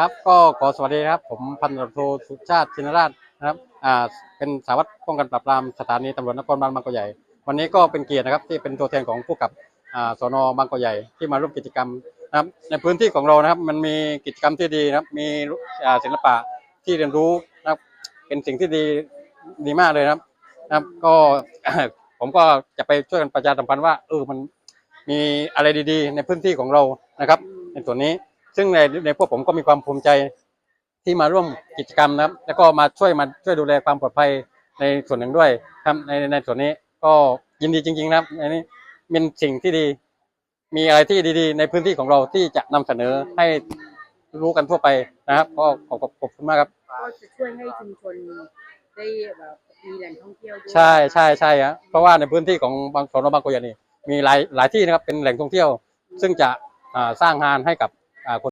ครับก็ขอสวัสดีครับ ผมพันตำรวจโทสุชาติชินราชนะครับอ่าเป็นสารวัตรป้องกันปราบปรามสถานีตำรวจนครบาลบางกอกใหญ่ วันนี้ก็เป็นเกียรตินะครับที่เป็นตัวแทนของผู้กับอ่าสนบางกอกใหญ่ที่มาร่วมกิจกรรมนะครับในพื้นที่ของเรานะครับมันมีกิจกรรมที่ดีนะครับมีอ่าศิลปะที่เรียนรู้นะครับเป็นสิ่งที่ดีดีมากเลยนะครับนะครับ ก็ ผมก็จะไปช่วยกันประชาสัมพันธ์ว่าเออมันมีอะไรดีๆ ในพื้นที่ของเรานะครับ ในส่วนนี้ ซึ่งในในพวกผมก็มีความภูมิใจที่มาร่วมกิจกรรมนะครับ แล้วก็มาช่วยมาช่วยดูแลความปลอดภัยในส่วนหนึ่งด้วยครับในในส่วนนี้ก็ยินดีจริง ๆ นะครับในนี้เป็นสิ่งที่ดี มีอะไรที่ดีๆ ในพื้นที่ของเราที่จะนำเสนอให้รู้กันทั่วไปนะครับก็ขอบขอบขอบคุณมากครับก็จะช่วยให้ชุมชนได้แบบมีแหล่งท่องเที่ยวด้วยใช่ใช่ใช่ครับเพราะว่าในพื้นที่ของบางสนบางกอกใหญ่นี่มีหลายหลายที่นะครับเป็นแหล่งท่องเที่ยว ซึ่งจะอ่าสร้างงานให้กับอ่าคน